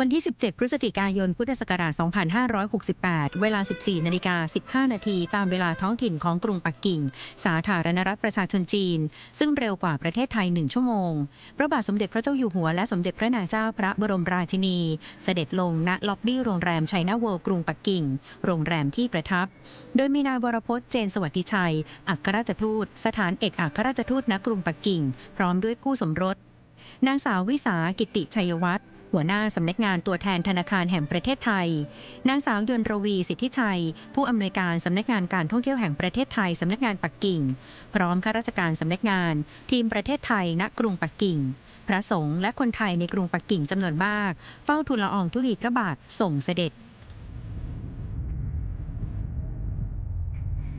วันที่ 17 พฤศจิกายน พุทธศักราช 2568 เวลา 14 นาฬิกา 15 นาที ตามเวลาท้องถิ่นของกรุงปักกิ่ง สาธารณรัฐประชาชนจีน ซึ่งเร็วกว่าประเทศไทย 1 ชั่วโมง พระบาทสมเด็จพระเจ้าอยู่หัวและสมเด็จพระนางเจ้าพระบรมราชินี เสด็จลงณล็อบบี้โรงแรมไชน่าเวิลด์กรุงปักกิ่ง โรงแรมที่ประทับ โดยมีนายวรพจน์เจนสวัสดิชัย อัครราชทูต สถานเอกอัครราชทูตณกรุงปักกิ่ง พร้อมด้วยคู่สมรสนางสาววิสากิติชัยวัฒน์ หัวหน้าสำนักงานตัวแทนธนาคารแห่งประเทศไทย นางสาวยนรวีสิทธิชัย ผู้อำนวยการสำนักงานการท่องเที่ยวแห่งประเทศไทยสำนักงานปักกิ่ง พร้อมข้าราชการสำนักงาน ทีมประเทศไทยณกรุงปักกิ่ง พระสงฆ์และคนไทยในกรุงปักกิ่งจำนวนมาก เฝ้าทูลละอองธุลีพระบาทส่งเสด็จ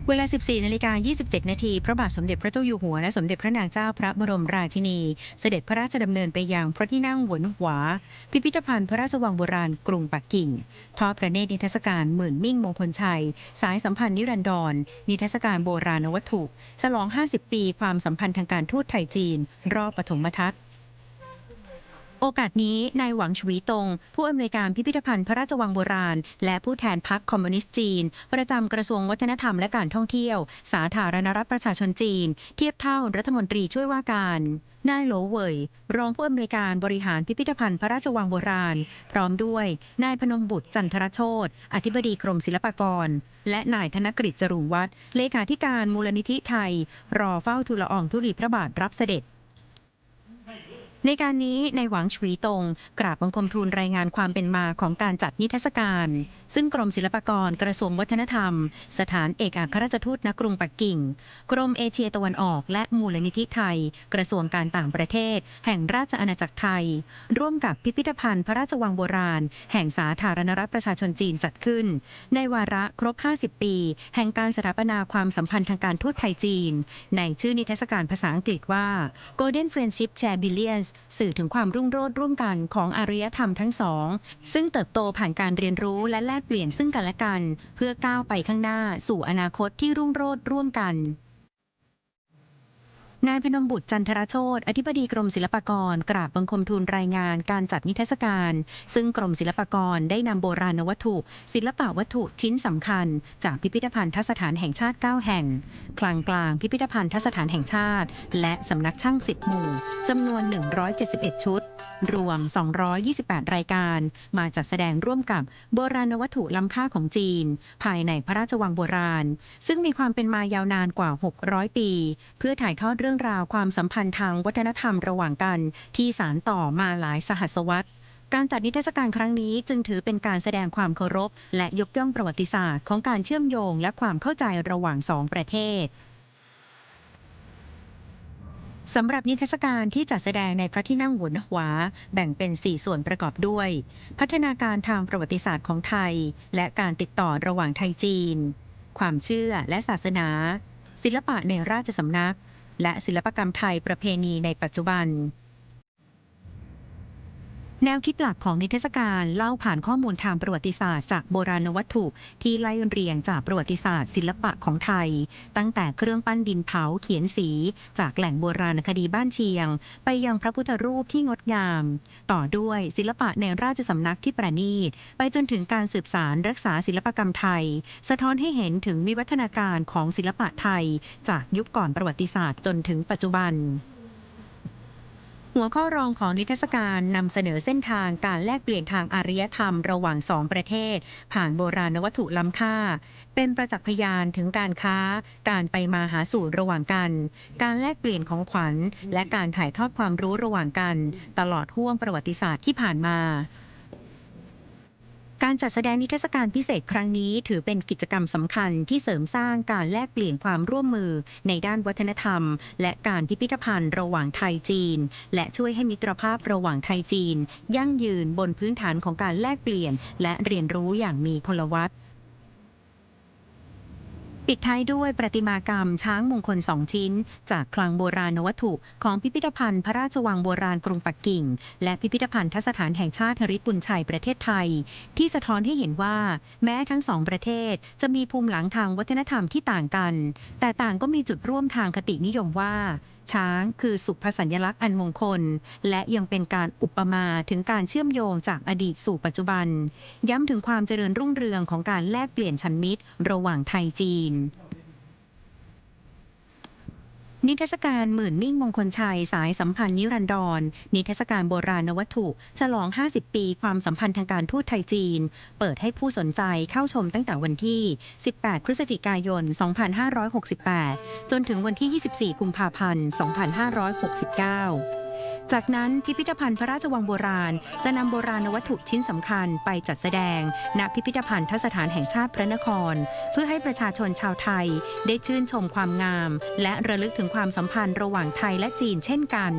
เวลา 14นาฬิกา27 นาที พระบาทสมเด็จพระเจ้าอยู่หัว และสมเด็จพระนางเจ้าพระบรมราชินี เสด็จพระราชดำเนินไปยังพระที่นั่งหวนหวา พิพิธภัณฑ์พระราชวังโบราณกรุงปักกิ่ง ทอดพระเนตรนิทรรศการหมื่นมิ่งมงคลชัย สายสัมพันธ์นิรันดร นิทรรศการโบราณวัตถุ ฉลอง 50 ปี ความสัมพันธ์ทางการทูตไทยจีน รอบปฐมทัศน์ โอกาสนี้นายหวังชวีตง ผู้อำนวยการพิพิธภัณฑ์พระราชวังโบราณ และผู้แทนพรรคคอมมิวนิสต์จีน ประจำกระทรวงวัฒนธรรมและการท่องเที่ยว สาธารณรัฐประชาชนจีน เทียบเท่ารัฐมนตรีช่วยว่าการนายโหลเหวยรองผู้อำนวยการบริหารพิพิธภัณฑ์พระราชวังโบราณ พร้อมด้วยนายพนมบุตรจันทรโชตอธิบดีกรมศิลปากร และนายธนกฤษจรุวัฒน์เลขาธิการมูลนิธิไทย รอเฝ้าทูลอองธุลีพระบาทรับเสด็จ ในการนี้ในหวังชวีตง กราบบังคมทูลรายงานความเป็นมาของการจัดนิทรรศการ ซึ่งกรมศิลปากรกระทรวงวัฒนธรรม สถานเอกอัครราชทูตณกรุงปักกิ่ง กรมเอเชียตะวันออกและมูลนิธิไทย กระทรวงการต่างประเทศ แห่งราชอาณาจักรไทย ร่วมกับพิพิธภัณฑ์พระราชวังโบราณ แห่งสาธารณรัฐประชาชนจีนจัดขึ้น ในวาระครบ 50 ปี แห่งการสถาปนาความสัมพันธ์ทางการทูตไทยจีน ในชื่อนิทรรศการภาษาอังกฤษว่า Golden Friendship Share Billions สื่อถึงความรุ่งโรจน์ร่วมกันของอารยธรรมทั้งสอง ซึ่งเติบโตผ่านการเรียนรู้และแลกเปลี่ยนซึ่งกันและกัน เพื่อก้าวไปข้างหน้าสู่อนาคตที่รุ่งโรจน์ร่วมกัน นายพนมบุตรจันทรโชตอธิบดีกรมศิลปากร กราบบังคมทูลรายงานการจัดนิทรรศการ ซึ่งกรมศิลปากรได้นำโบราณวัตถุ ศิลปวัตถุชิ้นสำคัญ จากพิพิธภัณฑสถานแห่งชาติ 9 แห่ง คลังกลางพิพิธภัณฑสถานแห่งชาติ และสำนักช่างสิบหมู่จำนวน 171 ชุด รวม 228 รายการ มาจัดแสดงร่วมกับโบราณวัตถุล้ำค่าของจีน ภายในพระราชวังโบราณ ซึ่งมีความเป็นมายาวนานกว่า 600 ปี เพื่อถ่ายทอดเรื่องราวความสัมพันธ์ทางวัฒนธรรมระหว่างกัน ที่สานต่อมาหลายสหัสวรรษการจัดนิทรรศการครั้งนี้จึงถือเป็นการแสดงความเคารพ และยกย่องประวัติศาสตร์ของการเชื่อมโยงและความเข้าใจระหว่างสองประเทศ สำหรับนิทรรศการที่จัดแสดงในพระที่นั่งหวนหวา แบ่งเป็น 4 ส่วนประกอบด้วย พัฒนาการทางประวัติศาสตร์ของไทย และการติดต่อระหว่างไทยจีน ความเชื่อและศาสนา ศิลปะในราชสำนัก และศิลปกรรมไทยประเพณีในปัจจุบัน แนวคิดหลักของนิทรรศการเล่าผ่านข้อมูลทางประวัติศาสตร์จากโบราณวัตถุที่ไล่เรียงจากประวัติศาสตร์ศิลปะของไทย ตั้งแต่เครื่องปั้นดินเผาเขียนสี จากแหล่งโบราณคดีบ้านเชียง ไปยังพระพุทธรูปที่งดงาม ต่อด้วยศิลปะในราชสำนักที่ประณีต ไปจนถึงการสืบสารรักษาศิลปกรรมไทย สะท้อนให้เห็นถึงวิวัฒนาการของศิลปะไทย จากยุคก่อนประวัติศาสตร์จนถึงปัจจุบัน หัวข้อรองของนิทรรศการนำเสนอเส้นทางการแลกเปลี่ยนทางอารยธรรมระหว่างสองประเทศ ผ่านโบราณวัตถุล้ำค่า เป็นประจักษ์พยานถึงการค้า การไปมาหาสู่ระหว่างกัน การแลกเปลี่ยนของขวัญ และการถ่ายทอดความรู้ระหว่างกัน ตลอดห่วงประวัติศาสตร์ที่ผ่านมา การจัดแสดงนิทรรศการพิเศษครั้งนี้ถือเป็นกิจกรรมสำคัญที่เสริมสร้างการแลกเปลี่ยนความร่วมมือในด้านวัฒนธรรม และการพิพิธภัณฑ์ระหว่างไทยจีน และช่วยให้มิตรภาพระหว่างไทยจีน ยั่งยืนบนพื้นฐานของการแลกเปลี่ยน และเรียนรู้อย่างมีพลวัต ปิดท้ายด้วยประติมากรรมช้างมงคลสองชิ้น จากคลังโบราณวัตถุของพิพิธภัณฑ์พระราชวังโบราณกรุงปักกิ่ง และพิพิธภัณฑสถานแห่งชาติฮริบุญชัยประเทศไทย ที่สะท้อนให้เห็นว่า แม้ทั้งสองประเทศจะมีภูมิหลังทางวัฒนธรรมที่ต่างกัน แต่ต่างก็มีจุดร่วมทางคตินิยมว่า ช้าง คือสุภสัญลักษณ์อันมงคล และยังเป็นการอุปมาถึงการเชื่อมโยงจากอดีตสู่ปัจจุบัน ย้ำถึงความเจริญรุ่งเรืองของการแลกเปลี่ยนชันมิตร ระหว่างไทยจีน นิทรรศการหมื่นมิ่งมงคลชัยสายสัมพันธ์นิรันดร นิทรรศการโบราณวัตถุ ฉลอง 50 ปีความสัมพันธ์ทางการทูตไทยจีน เปิดให้ผู้สนใจเข้าชมตั้งแต่วันที่ 18 พฤศจิกายน 2568 จนถึงวันที่ 24 กุมภาพันธ์ 2569 จากนั้นพิพิธภัณฑ์พระราชวังโบราณ จะนำโบราณวัตถุชิ้นสำคัญไปจัดแสดง ณพิพิธภัณฑ์ทสถานแห่งชาติพระนคร เพื่อให้ประชาชนชาวไทยได้ชื่นชมความงาม และระลึกถึงความสัมพันธ์ระหว่างไทยและจีนเช่นกัน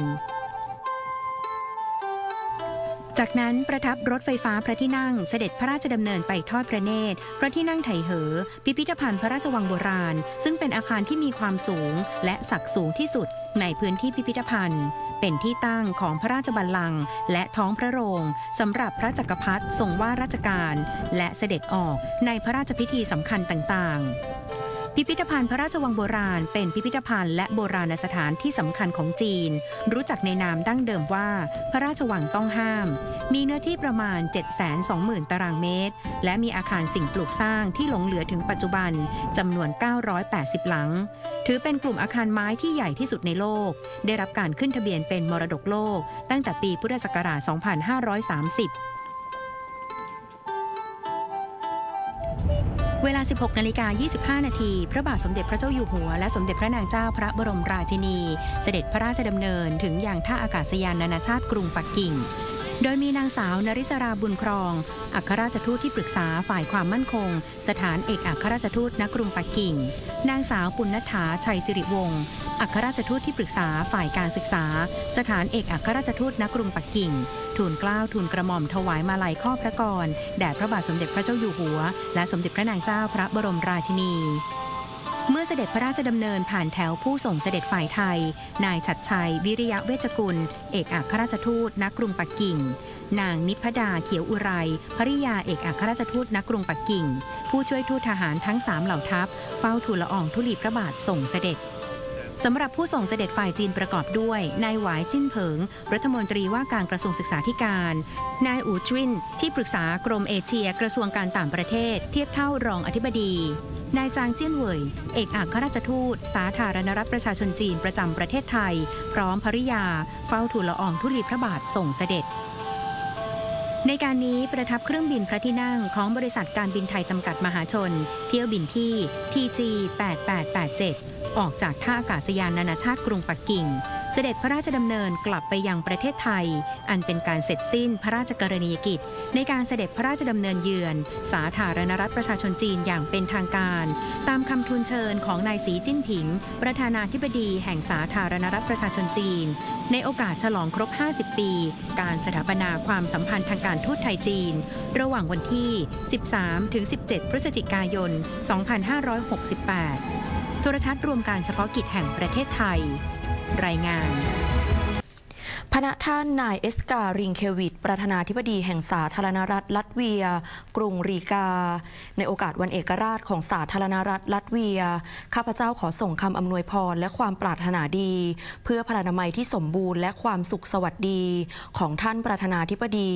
จากนั้นประทับรถไฟฟ้าพระที่นั่งเสด็จพระราชดำเนินไปทอดพระเนตร พระที่นั่งไถเหอ พิพิธภัณฑ์พระราชวังโบราณ ซึ่งเป็นอาคารที่มีความสูง และศักดิ์สูงที่สุดในพื้นที่พิพิธภัณฑ์ เป็นที่ตั้งของพระราชบัลลังก์และท้องพระโรงสำหรับพระจักรพรรดิทรงว่าราชการ และเสด็จออกในพระราชพิธีสำคัญต่างๆ พิพิธภัณฑ์พระราชวังโบราณ เป็นพิพิธภัณฑ์และโบราณสถานที่สำคัญของจีน รู้จักในนามดั้งเดิมว่า พระราชวังต้องห้าม มีเนื้อที่ประมาณ 720,000 ตารางเมตร และมีอาคารสิ่งปลูกสร้างที่หลงเหลือถึงปัจจุบันจำนวน 980 หลัง ถือเป็นกลุ่มอาคารไม้ที่ใหญ่ที่สุดในโลก ได้รับการขึ้นทะเบียนเป็นมรดกโลก ตั้งแต่ปีพุทธศักราช 2530 วลา 16นาฬิกา25 นาที พระบาทสมเด็จพระเจ้าอยู่หัว และสมเด็จพระนางเจ้าพระบรมราชินี เสด็จพระราชดำเนินถึงอย่างท่าอากาศยานนานาชาติกรุงปักกิ่ง โดยมีนางสาวนริศราบุญครอง อัครราชทูตที่ปรึกษาฝ่ายความมั่นคง สถานเอกอัครราชทูตณกรุงปักกิ่ง นางสาวปุณณฐาชัยสิริวงศ์อัครราชทูตที่ปรึกษาฝ่ายการศึกษา สถานเอกอัครราชทูตณกรุงปักกิ่ง ทูลเกล้าทูลกระหม่อมถวายมาลัยข้อพระกรแด่พระบาทสมเด็จพระเจ้าอยู่หัว และสมเด็จพระนางเจ้าพระบรมราชินี เมื่อเสด็จพระราชดำเนินผ่านแถวผู้ส่งเสด็จฝ่ายไทย นายฉัดชัย วิริยะเวชกุล เอกอัครราชทูตณกรุงปักกิ่ง นางนิพดาเขียวอุไรภริยาเอกอัครราชทูตณกรุงปักกิ่ง ผู้ช่วยทูตทหารทั้งสามเหล่าทัพ เฝ้าทูลละอองธุลีพระบาทส่งเสด็จสำหรับผู้ส่งเสด็จฝ่ายจีนประกอบด้วย นายหวายจิ้นเผิง รัฐมนตรีว่าการกระทรวงศึกษาธิการ นายอูจิ้นที่ปรึกษากรมเอเชีย กระทรวงการต่างประเทศ เทียบเท่ารองอธิบดี นายจางเจี้ยนเหวยเอกอัครราชทูต สาธารณรัฐประชาชนจีนประจำประเทศไทย พร้อมภริยา เฝ้าทูลละอองธุลีพระบาทส่งเสด็จ ในการนี้ประทับเครื่องบินพระที่นั่งของบริษัทการบินไทยจำกัดมหาชน เที่ยวบินที่ TG 8887ออกจากท่าอากาศยานนานาชาติกรุงปักกิ่ง เสด็จพระราชดำเนินกลับไปยังประเทศไทย อันเป็นการเสร็จสิ้นพระราชกรณียกิจ ในการเสด็จพระราชดำเนินเยือน สาธารณรัฐประชาชนจีนอย่างเป็นทางการ ตามคำทูลเชิญของนายสีจิ้นผิง ประธานาธิบดีแห่งสาธารณรัฐประชาชนจีน ในโอกาสฉลองครบ 50 ปี การสถาปนาความสัมพันธ์ทางการทูตไทยจีน ระหว่างวันที่ 13-17 พฤศจิกายน 2568 โทรทัศน์รวมการเฉพาะกิจแห่งประเทศไทย รายงานพระท่านนายเอสการิงเควิดประธานาธิบดีแห่งสาธารณรัฐลัตเวีย กรุงรีกา ในโอกาสวันเอกราชของสาธารณรัฐลัตเวีย ข้าพเจ้าขอส่งคำอำนวยพรและความปรารถนาดี เพื่อพระนามัยที่สมบูรณ์และความสุขสวัสดีของท่านประธานาธิบดี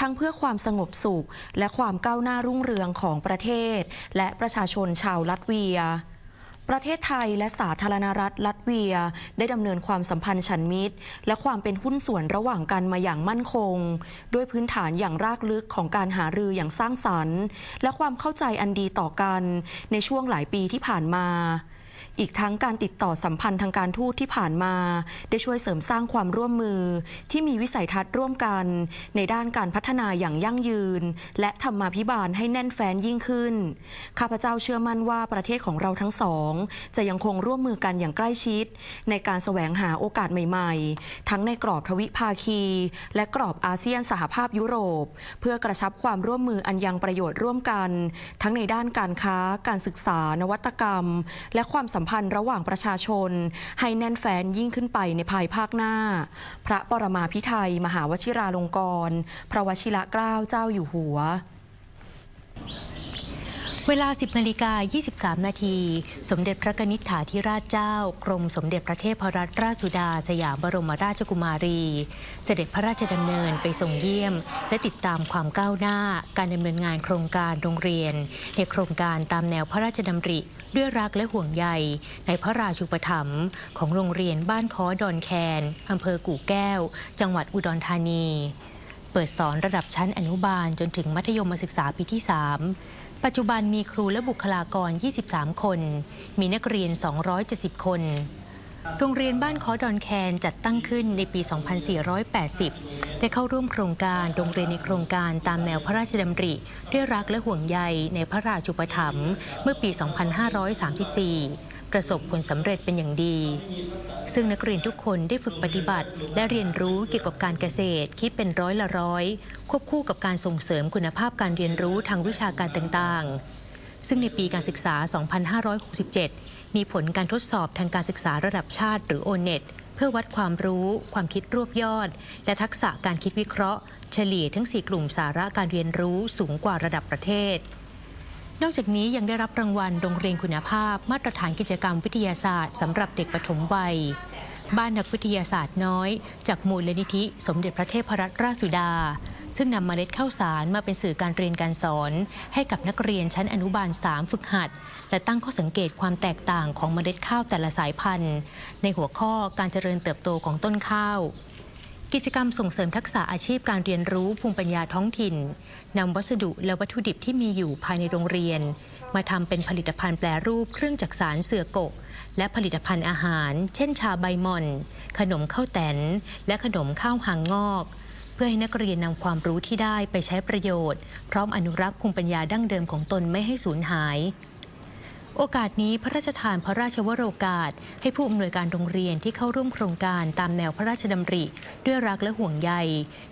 ทั้งเพื่อความสงบสุขและความก้าวหน้ารุ่งเรืองของประเทศ และประชาชนชาวลัตเวีย ประเทศไทยและสาธารณรัฐลัตเวีย ได้ดำเนินความสัมพันธ์ฉันมิตร และความเป็นหุ้นส่วนระหว่างกันมาอย่างมั่นคง ด้วยพื้นฐานอย่างรากลึกของการหารืออย่างสร้างสรรค์ และความเข้าใจอันดีต่อกันในช่วงหลายปีที่ผ่านมา อีกทั้งการติดต่อสัมพันธ์ทางการทูตที่ผ่านมา ได้ช่วยเสริมสร้างความร่วมมือ ที่มีวิสัยทัศน์ร่วมกัน ในด้านการพัฒนาอย่างยั่งยืน และธรรมาภิบาลให้แน่นแฟ้นยิ่งขึ้น ข้าพเจ้าเชื่อมั่นว่าประเทศของเราทั้งสอง จะยังคงร่วมมือกันอย่างใกล้ชิด ในการแสวงหาโอกาสใหม่ๆ ทั้งในกรอบทวิภาคี และกรอบอาเซียนสหภาพยุโรป เพื่อกระชับความร่วมมืออันยังประโยชน์ร่วมกัน ทั้งในด้านการค้า การศึกษานวัตกรรม และความสัมพันธ์ระหว่างประชาชน ให้แน่นแฟ้นยิ่งขึ้นไปในภายภาคหน้า พระปรมาพิไทยมหาวชิราลงกรณ์พระวชิระเกล้าเจ้าอยู่หัว เวลา 10นาฬิกา23 นาที สมเด็จพระกนิษฐาธิราชเจ้า กรมสมเด็จพระเทพรัตนราชสุดา สยามบรมราชกุมารี เสด็จพระราชดำเนินไปส่งเยี่ยม และติดตามความก้าวหน้า การดำเนินงานโครงการโรงเรียน ในโครงการตามแนวพระราชดำริ ด้วยรักและห่วงใย ในพระราชูปถัมภ์ของโรงเรียนบ้านค้อดอนแคนอำเภอกู่แก้ว จังหวัดอุดรธานี เปิดสอนระดับชั้นอนุบาลจนถึงมัธยมศึกษาปีที่ 3 ปัจจุบันมีครูและบุคลากร 23 คน มีนักเรียน 270 คน โรงเรียนบ้านคอดอนแคนจัดตั้งขึ้นในปี 2480 ได้เข้าร่วมโครงการโรงเรียนในโครงการตามแนวพระราชดำริ ด้วยรักและห่วงใยในพระราชุปถัมภ์เมื่อปี 2534 ประสบผลสำเร็จเป็นอย่างดี ซึ่งนักเรียนทุกคนได้ฝึกปฏิบัติ และเรียนรู้เกี่ยวกับการเกษตรคิดเป็นร้อยละร้อย ควบคู่กับการส่งเสริมคุณภาพการเรียนรู้ทางวิชาการต่างๆ ซึ่งในปีการศึกษา 2567 มีผลการทดสอบทางการศึกษาระดับชาติหรือ o n e t เพื่อวัดความรู้ ความคิดรวบยอด และทักษะการคิดวิเคราะห์ เฉลี่ยทั้ง 4 กลุ่มสาระการเรียนรู้สูงกว่าระดับประเทศ นอกจากนี้ยังได้รับรางวัลโรงเรียนคุณภาพ มาตรฐานกิจกรรมวิทยาศาสตร์สำหรับเด็กปฐมวัย บ้านนักวิทยาศาสตร์น้อย จากมูลนิธิ สมเด็จพระเทพรัตนราชสุดา ซึ่งนำเมล็ดข้าวสารมาเป็นสื่อการเรียนการสอน ให้กับนักเรียนชั้นอนุบาล 3 ฝึกหัด และตั้งข้อสังเกตความแตกต่างของเมล็ดข้าวแต่ละสายพันธุ์ ในหัวข้อการเจริญเติบโตของต้นข้าวกิจกรรมส่งเสริมทักษะอาชีพการเรียนรู้ภูมิปัญญาท้องถิ่น นำวัสดุและวัตถุดิบที่มีอยู่ภายในโรงเรียน มาทำเป็นผลิตภัณฑ์แปรรูปเครื่องจักสารเสือกก และผลิตภัณฑ์อาหาร เช่น ชาใบม่อน ขนมข้าวแตน และขนมข้าวหางงอก เพื่อให้นักเรียนนำความรู้ที่ได้ไปใช้ประโยชน์ พร้อมอนุรักษ์ภูมิปัญญาดั้งเดิมของตนไม่ให้สูญหาย โอกาสนี้พระราชทานพระราชวโรกาส ให้ผู้อำนวยการโรงเรียนที่เข้าร่วมโครงการตามแนวพระราชดำริ ด้วยรักและห่วงใย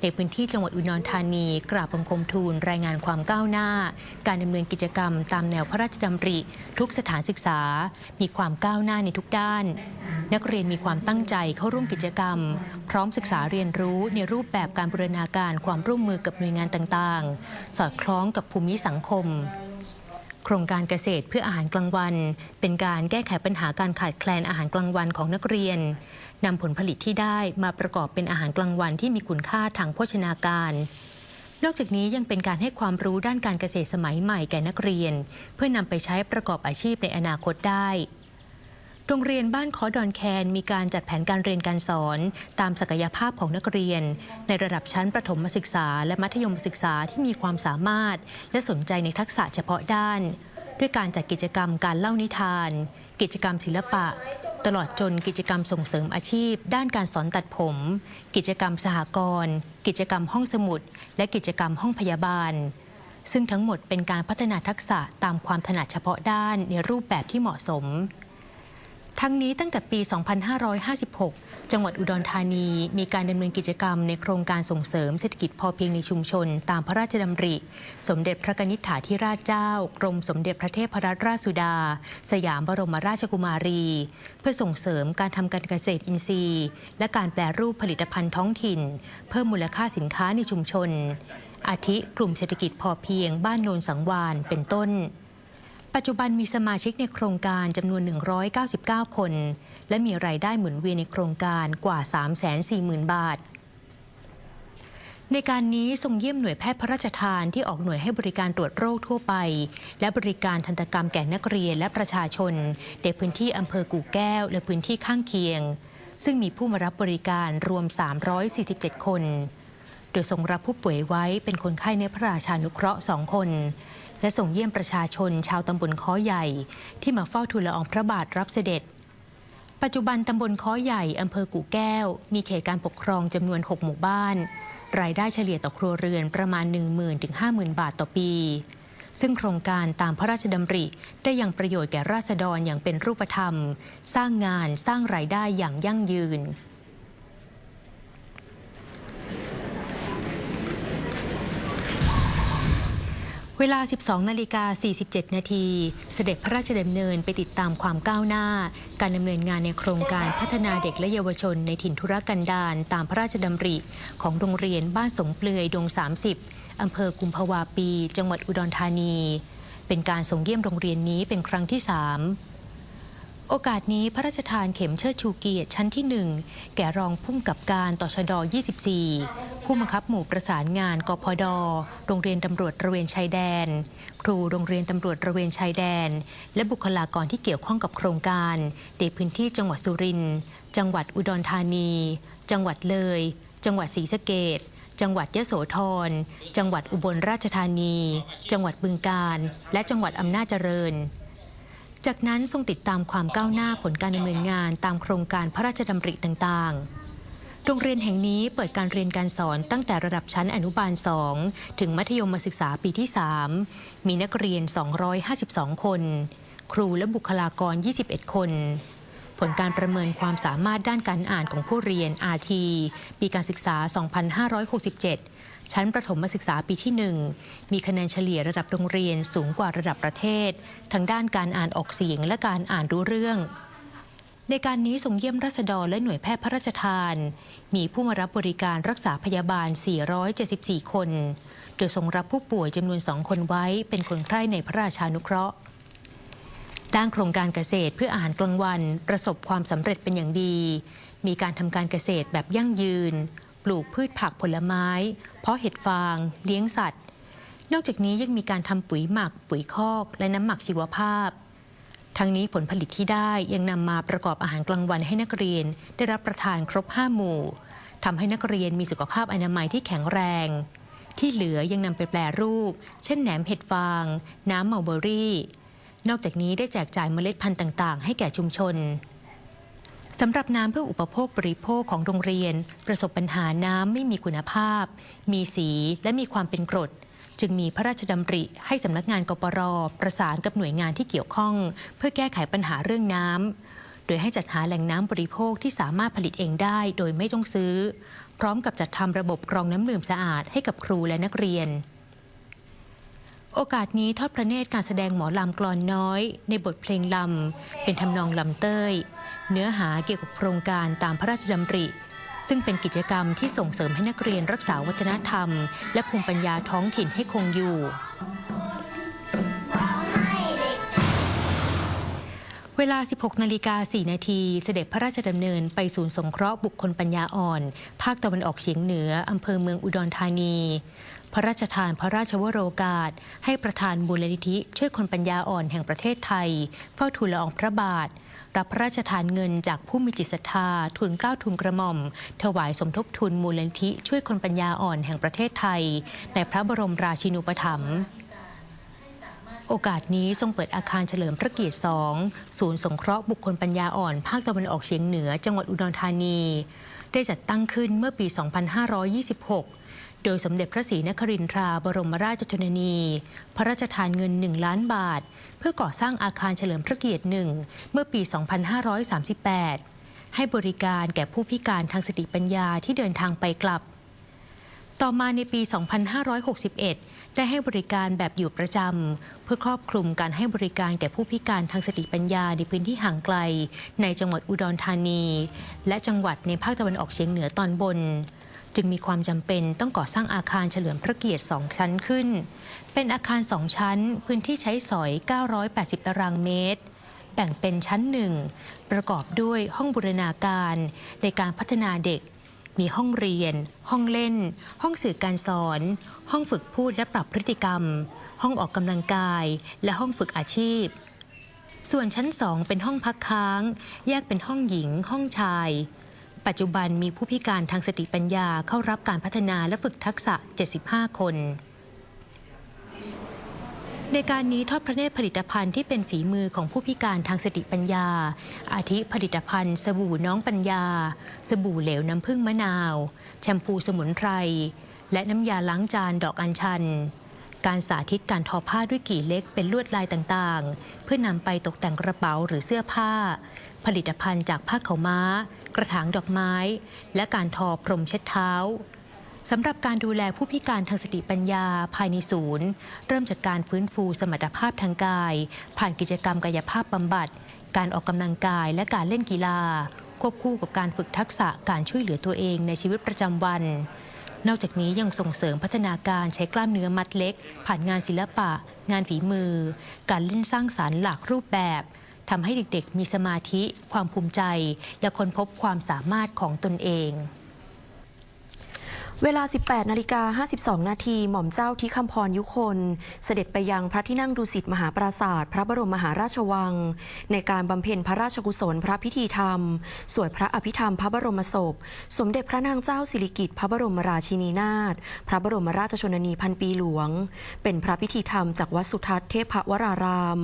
ในพื้นที่จังหวัดอุดรธานี กราบบังคมทูลรายงานความก้าวหน้า การดำเนินกิจกรรมตามแนวพระราชดำริ ทุกสถานศึกษา มีความก้าวหน้าในทุกด้าน นักเรียนมีความตั้งใจเข้าร่วมกิจกรรม พร้อมศึกษาเรียนรู้ในรูปแบบการบูรณาการความร่วมมือกับหน่วยงานต่างๆ สอดคล้องกับภูมิสังคม โครงการเกษตรเพื่ออาหารกลางวัน เป็นการแก้ไขปัญหาการขาดแคลนอาหารกลางวันของนักเรียนนำผลผลิตที่ได้มาประกอบเป็นอาหารกลางวันที่มีคุณค่าทางโภชนาการ นอกจากนี้ยังเป็นการให้ความรู้ด้านการเกษตรสมัยใหม่แก่นักเรียน เพื่อนำไปใช้ประกอบอาชีพในอนาคตได้ รงเรียนบ้านคอดอนแคนมีการจัดแผนการเรียนการสอน ตามศักยภาพของนักเรียน ในระดับชั้นประถมศึกษา และมัธยมศึกษาที่มีความสามารถ และสนใจในทักษะเฉพาะด้าน ด้วยการจัดกิจกรรมการเล่านิทาน กิจกรรมศิลปะ ตลอดจนกิจกรรมส่งเสริมอาชีพ ด้านการสอนตัดผม กิจกรรมสหกรณ์ กิจกรรมห้องสมุด และกิจกรรมห้องพยาบาลซึ่งทั้งหมดเป็นการพัฒนาทักษะตามความถนัดเฉพาะด้านในรูปแบบที่เหมาะสม ทั้งนี้ตั้งแต่ปี 2556 จังหวัดอุดรธานีมีการดำเนินกิจกรรมในโครงการส่งเสริมเศรษฐกิจพอเพียงในชุมชน ตามพระราชดำริ สมเด็จพระกนิษฐาธิราชเจ้า กรมสมเด็จพระเทพรัตนราชสุดา สยามบรมราชกุมารี เพื่อส่งเสริมการทำการเกษตรอินทรีย์ และการแปรรูปผลิตภัณฑ์ท้องถิ่น เพิ่มมูลค่าสินค้าในชุมชน อาทิกลุ่มเศรษฐกิจพอเพียงบ้านโนนสังวานเป็นต้น ปัจจุบันมีสมาชิกในโครงการจำนวน 199 คน และมีรายได้หมุนเวียนในโครงการกว่า 340,000 บาท ในการนี้ทรงเยี่ยมหน่วยแพทย์พระราชทานที่ออกหน่วยให้บริการตรวจโรคทั่วไป และบริการทันตกรรมแก่นักเรียนและประชาชน ในพื้นที่อำเภอกู่แก้ว และพื้นที่ข้างเคียง ซึ่งมีผู้มารับบริการรวม 347 คน โดยทรงรับผู้ป่วยไว้เป็นคนไข้ในพระราชานุเคราะห์สองคน และส่งเยี่ยมประชาชนชาวตำบลค้อใหญ่ ที่มาเฝ้าทูลละอองพระบาทรับเสด็จ ปัจจุบันตำบลค้อใหญ่อำเภอกู่แก้ว มีเขตการปกครองจำนวน 6 หมู่บ้าน รายได้เฉลี่ยต่อครัวเรือนประมาณ 10,000ถึง50,000 บาทต่อปี ซึ่งโครงการตามพระราชดำริ ได้ยังประโยชน์แก่ราษฎรอย่างเป็นรูปธรรม สร้างงานสร้างรายได้อย่างยั่งยืน เวลา 12 นาฬิกา 47 นาที เสด็จพระราชดำเนินไปติดตามความก้าวหน้า การดำเนินงานในโครงการพัฒนาเด็กและเยาวชนในถิ่นธุรกันดารตามพระราชดำริ ของโรงเรียนบ้านสงเปลือยดง 30 อำเภอกุมภาวาปี จังหวัดอุดรธานี เป็นการส่งเยี่ยมโรงเรียนนี้เป็นครั้งที่ 3 โอกาสนี้พระราชทานเข็มเชิดชูเกียรติชั้นที่ 1 แก่รองผู้กำกับการต่อชด 24 ผู้บังคับหมู่ประสานงานกพด โรงเรียนตำรวจระเวนชายแดน ครูโรงเรียนตำรวจระเวนชายแดน และบุคลากรที่เกี่ยวข้องกับโครงการในพื้นที่จังหวัดสุรินทร์จังหวัดอุดรธานี จังหวัดเลย จังหวัดศรีสะเกษจังหวัดยโสธร จังหวัดอุบลราชธานี จังหวัดบึงกาฬ และจังหวัดอำนาจเจริญ จากนั้นทรงติดตามความก้าวหน้าผลการดำเนินงานตามโครงการพระราชดำริต่างๆ โรงเรียนแห่งนี้เปิดการเรียนการสอนตั้งแต่ระดับชั้นอนุบาล 2 ถึงมัธยมศึกษาปีที่ 3 มีนักเรียน 252 คน ครูและบุคลากร 21 คน ผลการประเมินความสามารถด้านการอ่านของผู้เรียน RT ปีการศึกษา 2567 ชั้นประถมศึกษาปีที่ 1 มีคะแนนเฉลี่ยระดับโรงเรียนสูงกว่าระดับประเทศ ทั้งด้านการอ่านออกเสียงและการอ่านรู้เรื่อง ในการนี้ทรงเยี่ยมรัษฎรและหน่วยแพทย์พระราชทาน มีผู้มารับบริการรักษาพยาบาล 474 คน โดยทรงรับผู้ป่วยจำนวนสองคนไว้เป็นคนไข้ในพระราชานุเคราะห์ด้านโครงการเกษตรเพื่ออาหารกลางวัน ประสบความสำเร็จเป็นอย่างดี มีการทำการเกษตรแบบยั่งยืน ปลูกพืชผักผลไม้ เพาะเห็ดฟาง เลี้ยงสัตว์ นอกจากนี้ยังมีการทำปุ๋ยหมัก ปุ๋ยคอก และน้ำหมักชีวภาพ ทั้งนี้ผลผลิตที่ได้ยังนำมาประกอบอาหารกลางวันให้นักเรียน ได้รับประทานครบ5หมู่ทำให้นักเรียนมีสุขภาพอนามัยที่แข็งแรง ที่เหลือยังนำไปแปรรูป เช่นแหนมเห็ดฟาง น้ำเมลเบอรี่ นอกจากนี้ได้แจกจ่ายเมล็ดพันธุ์ต่าง ๆ ให้แก่ชุมชน สำหรับน้ำเพื่ออุปโภคบริโภคของโรงเรียน ประสบปัญหาน้ำไม่มีคุณภาพ มีสีและมีความเป็นกรด จึงมีพระราชดำริให้สำนักงานกปรประสานกับหน่วยงานที่เกี่ยวข้อง เพื่อแก้ไขปัญหาเรื่องน้ำโดยให้จัดหาแหล่งน้ำบริโภคที่สามารถผลิตเองได้โดยไม่ต้องซื้อ พร้อมกับจัดทำระบบกรองน้ำดื่มสะอาดให้กับครูและนักเรียน โอกาสนี้ทอดพระเนตรการแสดงหมอลำกลอนน้อย ในบทเพลงลำ เป็นทำนองลำเต้ย เนื้อหาเกี่ยวกับโครงการตามพระราชดำริ ซึ่งเป็นกิจกรรมที่ส่งเสริมให้นักเรียนรักษาวัฒนธรรม และภูมิปัญญาท้องถิ่นให้คงอยู่ เวลา 16 นาฬิกา 4 นาที เสด็จพระราชดำเนินไปศูนย์สงเคราะห์บุคคลปัญญาอ่อน ภาคตะวันออกเฉียงเหนืออำเภอเมืองอุดรธานี พระราชทานพระราชวโรกาส ให้ประธานมูลนิธิ ช่วยคนปัญญาอ่อนแห่งประเทศไทย เฝ้าทูลละอองพระบาท รับพระราชทานเงินจากผู้มีจิตศรัทธาทุนเกล้าทุนกระหม่อม ถวายสมทบทุนมูลนิธิ ช่วยคนปัญญาอ่อนแห่งประเทศไทย ในพระบรมราชินูปถัมภ์โอกาสนี้ทรงเปิดอาคารเฉลิมพระเกียรติ 2 ศูนย์สงเคราะห์บุคคลปัญญาอ่อน ภาคตะวันออกเฉียงเหนือ จังหวัดอุดรธานี ได้จัดตั้งขึ้นเมื่อปี 2526 โดยสมเด็จพระศรีนครินทราบรมราชชนนี พระราชทานเงิน 1 ล้านบาท เพื่อก่อสร้างอาคารเฉลิมพระเกียรติหนึ่งเมื่อปี 2538 ให้บริการแก่ผู้พิการทางสติปัญญาที่เดินทางไปกลับ ต่อมาในปี 2561 ได้ให้บริการแบบอยู่ประจำเพื่อครอบคลุมการให้บริการแก่ผู้พิการทางสติปัญญาในพื้นที่ห่างไกล ในจังหวัดอุดรธานี และจังหวัดในภาคตะวันออกเฉียงเหนือตอนบน จึงมีความจำเป็นต้องก่อสร้างอาคารเฉลิมพระเกียรติ2ชั้นขึ้น เป็นอาคาร2ชั้น พื้นที่ใช้สอย 980 ตารางเมตรแบ่งเป็นชั้นหนึ่งประกอบด้วยห้องบูรณาการในการพัฒนาเด็ก มีห้องเรียน ห้องเล่น ห้องสื่อการสอน ห้องฝึกพูดและปรับพฤติกรรม ห้องออกกำลังกาย และห้องฝึกอาชีพ ส่วนชั้นสองเป็นห้องพักค้าง แยกเป็นห้องหญิง ห้องชาย ปัจจุบันมีผู้พิการทางสติปัญญาเข้ารับการพัฒนาและฝึกทักษะ 75 คน ในการนี้ทอดพระเนตรผลิตภัณฑ์ที่เป็นฝีมือของผู้พิการทางสติปัญญา อาทิผลิตภัณฑ์ สบู่น้องปัญญา สบู่เหลวน้ำผึ้งมะนาว แชมพูสมุนไพร และน้ำยาล้างจานดอกอัญชัน การสาธิตการทอผ้าด้วยกี่เล็กเป็นลวดลายต่างๆ เพื่อนำไปตกแต่งกระเป๋าหรือเสื้อผ้า ผลิตภัณฑ์จากผ้าเขาม้า กระถางดอกไม้ และการทอพรมเช็ดเท้า สำหรับการดูแลผู้พิการทางสติปัญญาภายในศูนย์ เริ่มจากการฟื้นฟูสมรรถภาพทางกาย ผ่านกิจกรรมกายภาพบำบัด การออกกำลังกายและการเล่นกีฬา ควบคู่กับการฝึกทักษะการช่วยเหลือตัวเองในชีวิตประจำวัน นอกจากนี้ยังส่งเสริมพัฒนาการใช้กล้ามเนื้อมัดเล็ก ผ่านงานศิลปะ งานฝีมือ การเล่นสร้างสารรค์หลากรูปแบบทำให้เด็กๆ มีสมาธิ ความภูมิใจ และค้นพบความสามารถของตนเอง เวลา 18 นาฬิกา 52 นาที หม่อมเจ้าที่คำพรยุคน เสด็จไปยังพระที่นั่งดุสิตมหาปราศาสตร์พระบรมมหาราชวัง ในการบำเพ็ญพระราชกุศลพระพิธีธรรม สวดพระอภิธรรมพระบรมศพ สมเด็จพระนางเจ้าสิริกิติ์พระบรมราชินีนาถ พระบรมราชชนนีพันปีหลวง เป็นพระพิธีธรรมจากวัดสุทัศน์เทพวราราม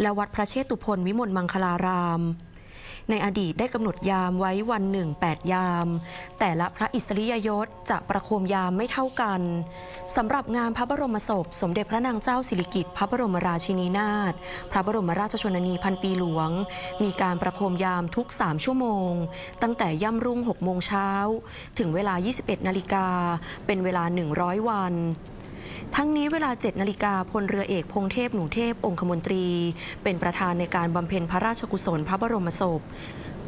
และวัดพระเชตุพนวิมลมังคลาราม ในอดีตได้กำหนดยามไว้วันหนึ่ง8ยาม แต่ละพระอิสริยยศจะประโคมยามไม่เท่ากันสำหรับงานพระบรมศพ สมเด็จพระนางเจ้าสิริกิติ์พระบรมราชินีนาถพระบรมราชชนนีพันปีหลวง มีการประโคมยามทุก3ชั่วโมง ตั้งแต่ย่ำรุ่ง6โมงเช้า ถึงเวลา 21 นาฬิกาเป็นเวลา 100 วัน ทั้งนี้เวลา 7 นาฬิกาพลเรือเอกพงเทพหนูเทพองคมนตรี เป็นประธานในการบำเพ็ญพระราชกุศลพระบรมศพ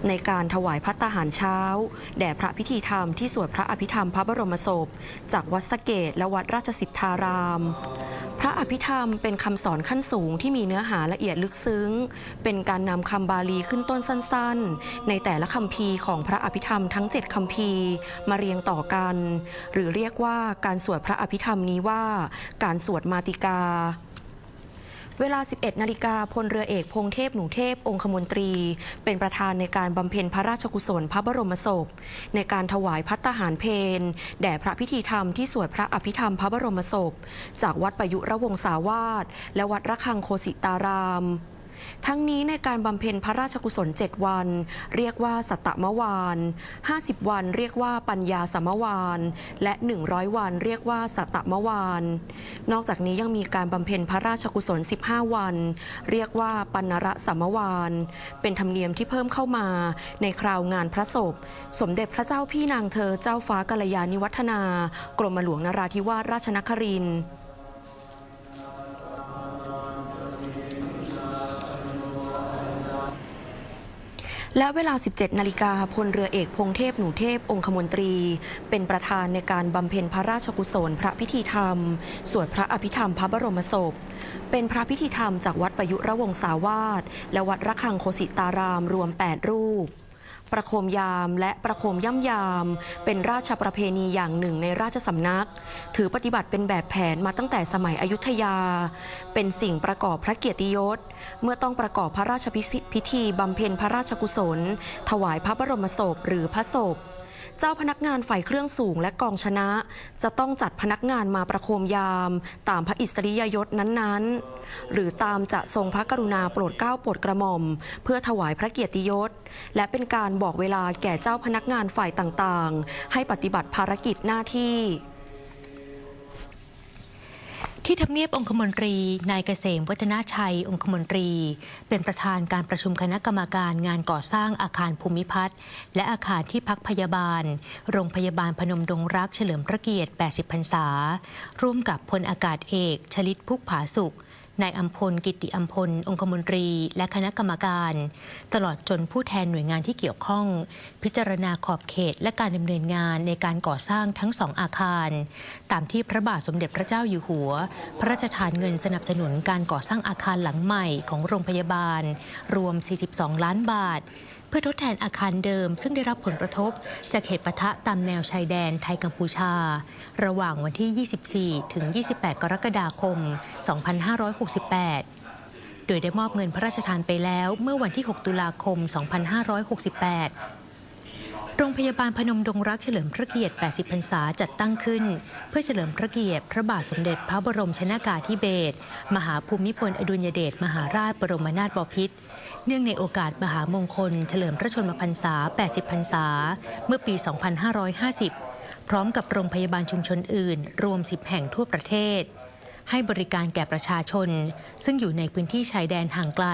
ในการถวายพัตตาหารเช้า แด่พระพิธีธรรมที่สวดพระอภิธรรมพระบรมศพ จากวัดสะเกตและวัดราชสิทธาราม พระอภิธรรมเป็นคำสอนขั้นสูงที่มีเนื้อหาละเอียดลึกซึ้ง เป็นการนำคำบาลีขึ้นต้นสั้นๆ ในแต่ละคำพีของพระอภิธรรมทั้ง 7คำพีร์มาเรียงต่อกัน หรือเรียกว่าการสวดพระอภิธรรมนี้ว่า การสวดมาติกา เวลา 11 นาฬิกาพลเรือเอกพงเทพหนูเทพ องคมนตรี เป็นประธานในการบำเพ็ญพระราชกุศลพระบรมศพ ในการถวายพัตตาหารเพนแด่พระพิธีธรรมที่สวดพระอภิธรรมพระบรมศพ จากวัดประยุระวงศาวาสและวัดระฆังโคสิตาราม ทั้งนี้ในการบำเพ็ญพระราชกุศล 7 วัน เรียกว่าสัตตมวาน 50 วันเรียกว่าปัญญาสมวาน และ 100 วันเรียกว่าสัตตมวาน นอกจากนี้ยังมีการบำเพ็ญพระราชกุศล 15 วัน เรียกว่าปันระสมวาน เป็นธรรมเนียมที่เพิ่มเข้ามา ในคราวงานพระศพ สมเด็จพระเจ้าพี่นางเธอเจ้าฟ้ากัลยาณิวัฒนา กรมหลวงนราธิวาสราชนครินทร์ และเวลา 17 นาฬิกาพลเรือเอกพงเทพหนูเทพองคมนตรี เป็นประธานในการบำเพ็ญพระราชกุศลพระพิธีธรรม สวดพระอภิธรรมพระบรมศพ เป็นพระพิธีธรรมจากวัดประยุระวงศาวาสและวัดระฆังโคสิตารามรวม 8 รูป ประโคมยามและประโคมย่ำยาม เป็นราชประเพณีอย่างหนึ่งในราชสำนัก ถือปฏิบัติเป็นแบบแผนมาตั้งแต่สมัยอยุธยา เป็นสิ่งประกอบพระเกียรติยศ เมื่อต้องประกอบพระราชพิธีบำเพ็ญพระราชกุศล ถวายพระบรมศพหรือพระศพ เจ้าพนักงานฝ่ายเครื่องสูงและกองชนะ จะต้องจัดพนักงานมาประโคมยาม ตามพระอิสริยยศนั้นๆ หรือตามจะทรงพระกรุณาโปรดเกล้าโปรดกระหม่อม เพื่อถวายพระเกียรติยศ และเป็นการบอกเวลาแก่เจ้าพนักงานฝ่ายต่างๆ ให้ปฏิบัติภารกิจหน้าที่ ที่ทำเนียบองคมนตรี นายเกษมวัฒนาชัย องคมนตรี เป็นประธานการประชุมคณะกรรมการงานก่อสร้างอาคารภูมิพัฒน์และอาคารที่พักพยาบาล โรงพยาบาลพนมดงรักเฉลิมพระเกียรติ 80 พรรษา ร่วมกับพลอากาศเอก ชลิตพุกผาสุข นายอัมพล กิติอัมพล องคมนตรี และคณะกรรมการ ตลอดจนผู้แทนหน่วยงานที่เกี่ยวข้อง พิจารณาขอบเขตและการดำเนินงานในการก่อสร้างทั้งสองอาคาร ตามที่พระบาทสมเด็จพระเจ้าอยู่หัว พระราชทานเงินสนับสนุนการก่อสร้างอาคารหลังใหม่ของโรงพยาบาล รวม 42 ล้านบาทเพื่อทดแทนอาคารเดิม ซึ่งได้รับผลกระทบ จากเหตุปะทะตามแนวชายแดนไทยกัมพูชา ระหว่างวันที่ 24 ถึง 28 กรกฎาคม 2568โดยได้มอบเงินพระราชทานไปแล้วเมื่อวันที่ 6 ตุลาคม 2568 โรงพยาบาลพนมดงรักเฉลิมพระเกียรติ 80 พรรษาจัดตั้งขึ้น เพื่อเฉลิมพระเกียรติ พระบาทสมเด็จพระบรมชนากาธิเบศร มหาภูมิพลอดุลยเดชมหาราชบรมนาถบพิตร เนื่องในโอกาสมหามงคล เฉลิมพระชนมพรรษา 80 พรรษา เมื่อปี 2550 พร้อมกับโรงพยาบาลชุมชนอื่น รวม 10 แห่งทั่วประเทศ ให้บริการแก่ประชาชน ซึ่งอยู่ในพื้นที่ชายแดนห่างไกล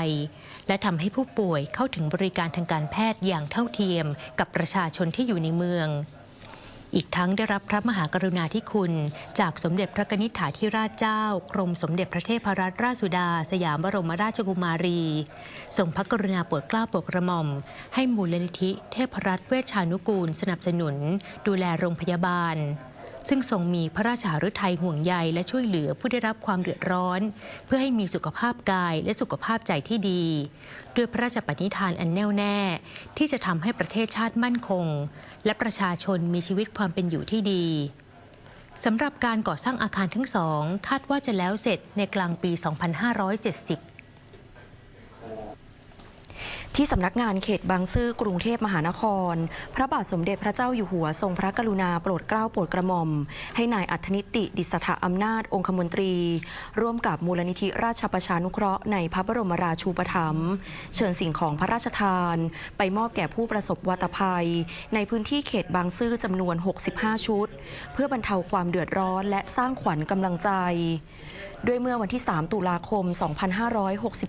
และทำให้ผู้ป่วยเข้าถึงบริการทางการแพทย์อย่างเท่าเทียมกับประชาชนที่อยู่ในเมือง อีกทั้งได้รับพระมหากรุณาธิคุณ จากสมเด็จพระนิษฐาธิราชเจ้ากรมสมเด็จพระเทพรัตนราชสุดา สยามบรมราชกุมารีทรงพระกรุณาโปรดเกล้าโปรดกระหม่อม ให้มูลนิธิเทพรัตน์เวชชานุกูล สนับสนุน ดูแลโรงพยาบาลซึ่งทรงมีพระราชหฤทัยห่วงใยและช่วยเหลือผู้ได้รับความเดือดร้อน เพื่อให้มีสุขภาพกายและสุขภาพใจที่ดี ด้วยพระราชปณิธานอันแน่วแน่ ที่จะทำให้ประเทศชาติมั่นคง และประชาชนมีชีวิตความเป็นอยู่ที่ดีสำหรับการก่อสร้างอาคารทั้งสอง คาดว่าจะแล้วเสร็จในกลางปี 2570 ที่สำนักงานเขตบางซื่อกรุงเทพมหานคร พระบาทสมเด็จพระเจ้าอยู่หัวทรงพระกรุณาโปรดเกล้าโปรดกระหม่อม ให้นายอัธนิติดิษฐะอำนาจองคมนตรี ร่วมกับมูลนิธิราชประชานุเคราะห์ในพระบรมราชูปถัมภ์เชิญสิ่งของพระราชทาน ไปมอบแก่ผู้ประสบวัตภัย ในพื้นที่เขตบางซื่อจำนวน 65 ชุด เพื่อบรรเทาความเดือดร้อนและสร้างขวัญกำลังใจ ด้วยเมื่อวันที่ 3 ตุลาคม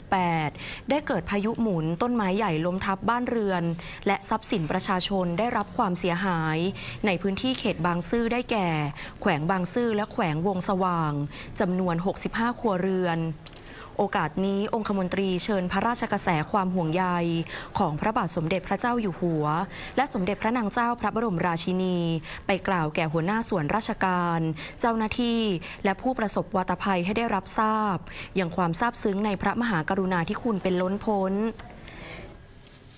2568 ได้เกิดพายุหมุนต้นไม้ใหญ่ล้มทับบ้านเรือน และทรัพย์สินประชาชนได้รับความเสียหาย ในพื้นที่เขตบางซื่อได้แก่ แขวงบางซื่อและแขวงวงสว่างจำนวน 65 ครัวเรือน โอกาสนี้องคมนตรีเชิญพระราชกระแสความห่วงใย ของพระบาทสมเด็จพระเจ้าอยู่หัว และสมเด็จพระนางเจ้าพระบรมราชินี ไปกล่าวแก่หัวหน้าส่วนราชการ เจ้าหน้าที่ และผู้ประสบวาตภัยให้ได้รับทราบ อย่างความซาบซึ้งในพระมหากรุณาธิคุณเป็นล้นพ้น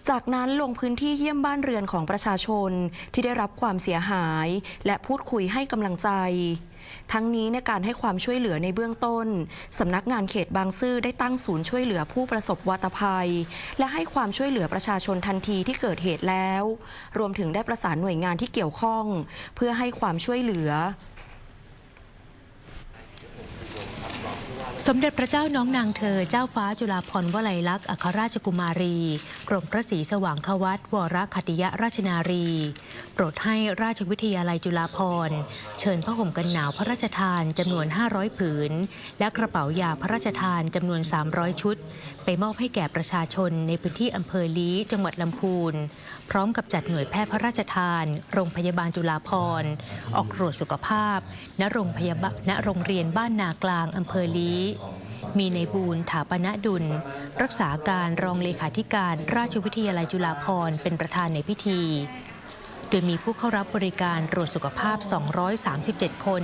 จากนั้นลงพื้นที่เยี่ยมบ้านเรือนของประชาชนที่ได้รับความเสียหาย และพูดคุยให้กำลังใจ ทั้งนี้ในการให้ความช่วยเหลือในเบื้องต้นสำนักงานเขตบางซื่อได้ตั้งศูนย์ช่วยเหลือผู้ประสบวัตภัย และให้ความช่วยเหลือประชาชนทันทีที่เกิดเหตุแล้ว รวมถึงได้ประสานหน่วยงานที่เกี่ยวข้อง เพื่อให้ความช่วยเหลือ สมเด็จพระเจ้าน้องนางเธอ เจ้าฟ้าจุฬาภรณ์วลัยลักษณ์อัครราชกุมารี กรมพระศรีสว่างควัตวรคติยราชนารี โปรดให้ราชวิทยาลัยจุฬาภรณ์เชิญผ้าห่มกันหนาวพระราชทานจำนวน 500 ผืน และกระเป๋ายาพระราชทานจำนวน 300 ชุด ไปมอบให้แก่ประชาชนในพื้นที่อำเภอลี้จังหวัดลำพูน พร้อมกับจัดหน่วยแพทย์พระราชทาน โรงพยาบาลจุฬาภรณ์ ออกตรวจสุขภาพ ณ โรงพยาบาล ณ โรงเรียนบ้านนากลางอำเภอลี้มีในบูรถาปณะดุล รักษาการรองเลขาธิการราชวิทยาลัยจุฬาภรณ์เป็นประธานในพิธี โดยมีผู้เข้ารับบริการตรวจสุขภาพ 237 คน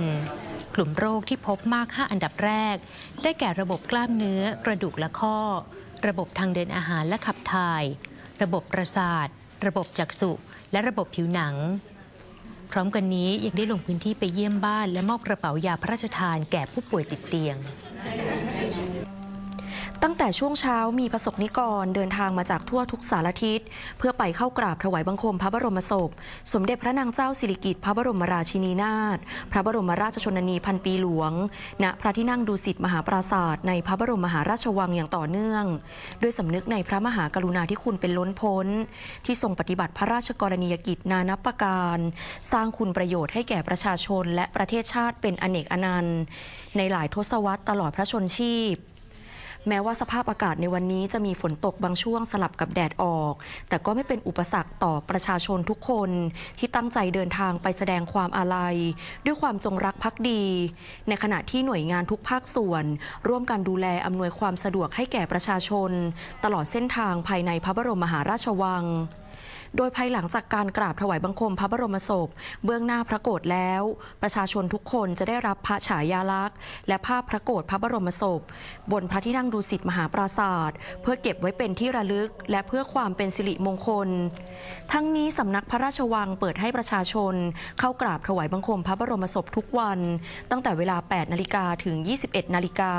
กลุ่มโรคที่พบมาก 5 อันดับแรก ได้แก่ระบบกล้ามเนื้อ กระดูกและข้อ ระบบทางเดินอาหารและขับถ่าย ระบบประสาท ระบบจักษุและระบบผิวหนัง พร้อมกันนี้ยังได้ลงพื้นที่ไปเยี่ยมบ้านและมอบกระเป๋ายาพระราชทานแก่ผู้ป่วยติดเตียง ตั้งแต่ช่วงเช้ามีประสบนิกรเดินทางมาจากทั่วทุกสารทิศเพื่อไปเข้ากราบถวายบังคมพระบรมศพ สมเด็จพระนางเจ้าสิริกิติ์พระบรมราชินีนาถพระบรมราชชนนีพันปีหลวง ณพระที่นั่งดูสิตมหาปราศาสตร์ในพระบรมมหาราชวังอย่างต่อเนื่อง ด้วยสำนึกในพระมหากรุณาธิคุณเป็นล้นพ้น ที่ทรงปฏิบัติพระราชกรณียกิจนานับประการ สร้างคุณประโยชน์ให้แก่ประชาชนและประเทศชาติเป็นอเนกอนันต์ ในหลายทศวรรษตลอดพระชนชีพ แม้ว่าสภาพอากาศในวันนี้จะมีฝนตกบางช่วงสลับกับแดดออก แต่ก็ไม่เป็นอุปสรรคต่อประชาชนทุกคนที่ตั้งใจเดินทางไปแสดงความอาลัย ด้วยความจงรักภักดี ในขณะที่หน่วยงานทุกภาคส่วน ร่วมกันดูแลอำนวยความสะดวกให้แก่ประชาชน ตลอดเส้นทางภายในพระบรมมหาราชวัง โดยภายหลังจากการกราบถวายบังคมพระบรมศพ เบื้องหน้าพระโกรธแล้ว ประชาชนทุกคนจะได้รับพระฉายาลักษณ์ และภาพพระโกรธพระบรมศพ บนพระที่นั่งดูสิตมหาปราศาสตร์เพื่อเก็บไว้เป็นที่ระลึก และเพื่อความเป็นสิริมงคล ทั้งนี้สำนักพระราชวังเปิดให้ประชาชน เข้ากราบถวายบังคมพระบรมศพทุกวัน ตั้งแต่เวลา 8 นาฬิกาถึง 21 นาฬิกา